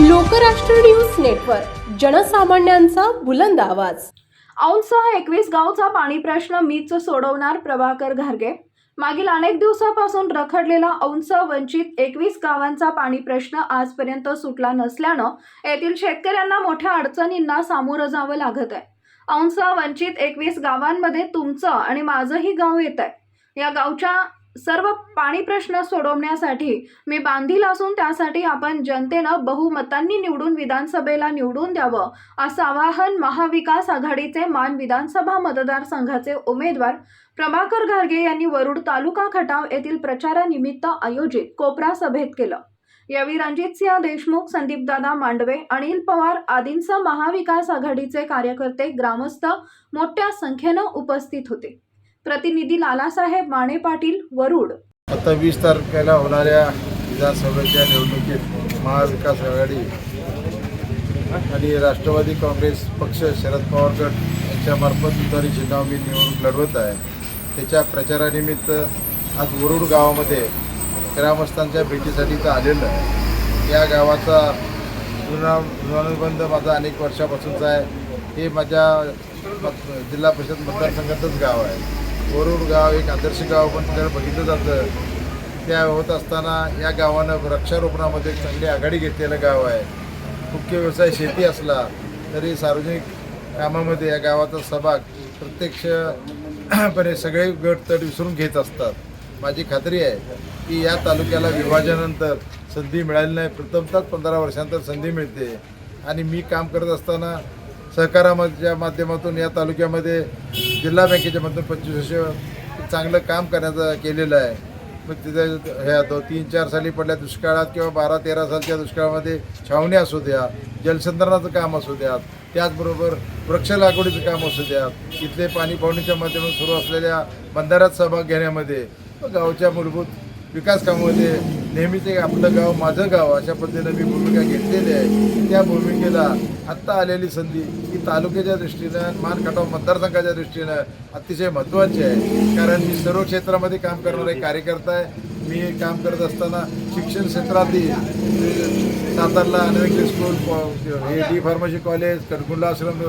Lokrashtra news network जनसामान्यांचा बुलंद आवाज. औंधसह एकवीस गावचा पाणी प्रश्न मीच सोडवणार प्रभाकर घारगे. मागील अनेक दिवसापासून रखडलेला औंस वंचित एकवीस गावांचा पाणी प्रश्न आजपर्यंत सुटला नसल्यानं येथील शेतकऱ्यांना मोठ्या अडचणींना सामोरं जावं लागत आहे. औंध वंचित एकवीस गावांमध्ये तुमचं आणि माझंही गाव येत आहे. या गावच्या सर्व पाणी प्रश्न सोडवण्यासाठी मी बांधील असून त्यासाठी आपण जनतेनं बहुमतांनी निवडून विधानसभेला निवडून द्यावं असं आवाहन महाविकास आघाडीचे मान विधानसभा मतदारसंघाचे उमेदवार प्रभाकर घारगे यांनी वरुड तालुका खटाव येथील प्रचारानिमित्त आयोजित कोपरा सभेत केलं. यावेळी रणजितसिंह देशमुख संदीपदादा मांडवे अनिल पवार आदींसह महाविकास आघाडीचे कार्यकर्ते ग्रामस्थ मोठ्या संख्येनं उपस्थित होते. प्रतिनिधी लालासाहेब माने पाटील वरुड. आता वीस तारखेला होणाऱ्या विधानसभेच्या निवडणुकीत महाविकास आघाडी आणि राष्ट्रवादी काँग्रेस पक्ष शरद पवार गट यांच्यामार्फत तुतारी जिल्हा मी निवडणूक लढवत आहे. त्याच्या प्रचारानिमित्त आज वरुड गावामध्ये ग्रामस्थांच्या भेटीसाठी तर आलेलं आहे. या गावाचा जुना ऋणानुबंध माझा अनेक वर्षापासूनचा आहे. हे माझ्या जिल्हा परिषद मतदारसंघातच गाव आहे. वरुड गाव एक आदर्श गाव पण त्याला बघितलं जातं. त्या होत असताना या गावानं वृक्षारोपणामध्ये चांगली आघाडी घेतलेलं गाव आहे. मुख्य व्यवसाय शेती असला तरी सार्वजनिक कामामध्ये या गावाचा सहभाग प्रत्यक्षपणे सगळे गट तट विसरून घेत असतात. माझी खात्री आहे की या तालुक्याला विभाजनानंतर संधी मिळाली नाही. प्रथमतः पंधरा वर्षांतर संधी मिळते. आणि मी काम करत असताना सहकाराच्या माध्यमातून या तालुक्यामध्ये जिल्हा बँकेच्या माध्यमातून पंचवीस वर्ष चांगलं काम करण्याचं केलेलं आहे. मग तिथे ह्या दो तीन चार साली पडल्या दुष्काळात किंवा बारा तेरा सालच्या दुष्काळामध्ये छावण्या असू द्या जलसंधारणाचं काम असू द्यात त्याचबरोबर वृक्ष लागवडीचं काम असू द्यात इथले पाणी पावणीच्या माध्यमातून सुरू असलेल्या बंधाऱ्यात सहभाग घेण्यामध्ये गावच्या मूलभूत विकास कामामध्ये नेहमीच एक आपलं गाव माझं गाव अशा पद्धतीनं मी भूमिका घेतलेली आहे. त्या भूमिकेला आत्ता आलेली संधी ही तालुक्याच्या दृष्टीनं मान खटाव मतदारसंघाच्या दृष्टीनं अतिशय महत्त्वाची आहे. कारण मी सर्व क्षेत्रामध्ये काम करणारा एक कार्यकर्ता आहे. मी काम करत असताना शिक्षण क्षेत्रातील सातारला अनवेकली स्कूल हे डी फार्मसी कॉलेज कडकुंडला आश्रम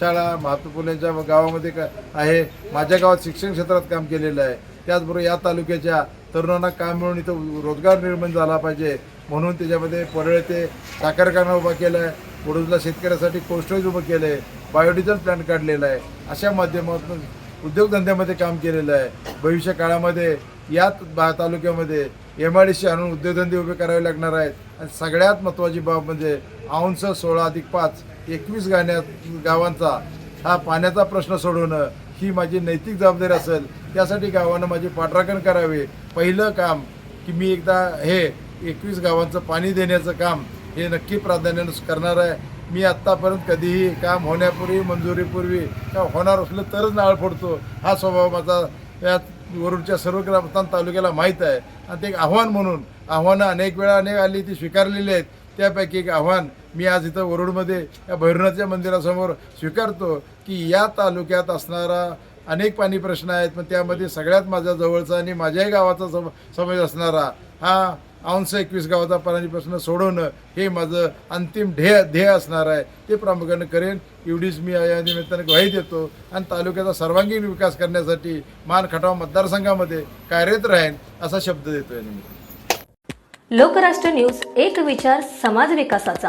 शाळा महात्मा फुलेंच्या गावामध्ये का आहे. माझ्या गावात शिक्षण क्षेत्रात काम केलेलं आहे. त्याचबरोबर या तालुक्याच्या तरुणांना काम मिळून इथं रोजगार निर्माण झाला पाहिजे. म्हणून त्याच्यामध्ये परळ ते साखर कारखाना उभा केला आहे वडोदला शेतकऱ्यासाठी कोस्टरेज उभं केलं आहे बायोडिझल प्लांट काढलेला आहे. अशा माध्यमातून उद्योगधंद्यामध्ये काम केलेलं आहे. भविष्य काळामध्ये या बा तालुक्यामध्ये एम आय डी सी आणून उद्योगधंदे उभे करावे लागणार आहेत. आणि सगळ्यात महत्त्वाची बाब म्हणजे औंस सोळा अधिक पाच एकवीस गाण्यात गावांचा हा पाण्याचा प्रश्न सोडवणं. ही माझी नैतिक जबाबदारी असेल त्यासाठी गावानं माझी पाठराखण करावे. पहिलं काम की मी एकदा हे एकवीस गावांचं पाणी देण्याचं काम हे नक्की प्राधान्यानं करणार आहे. मी आत्तापर्यंत कधीही काम होण्यापूर्वी मंजुरीपूर्वी का होणार असलं तरच नाळ फोडतो. हा स्वभाव माझा या वरुडच्या सर्व ग्रामस्थान तालुक्याला माहीत आहे. आणि ते एक आव्हान म्हणून आव्हानं अनेक वेळा अनेक आली ती स्वीकारलेली आहेत. त्यापैकी एक आव्हान मी आज इथं वरुडमध्ये या भैरवनाथच्या मंदिरासमोर स्वीकारतो की या तालुक्यात असणारा अनेक पाणी प्रश्न आहेत पण त्यामध्ये सगळ्यात माझ्या जवळचा आणि माझ्याही गावाचा सम समावेश असणारा हा औंस एकवीस गावाचा पाणी प्रश्न सोडवणं हे माझं अंतिम ध्येय ध्येय असणार आहे. ते प्रामुख्यानं करेन. एवढीच मी या निमित्ताने ग्वाही देतो. आणि तालुक्याचा सर्वांगीण विकास करण्यासाठी मान खटाव मतदारसंघामध्ये कार्यरत राहीन असा शब्द देतो या निमित्त लोकराष्ट्र न्यूज एक विचार समाज विकासाचा.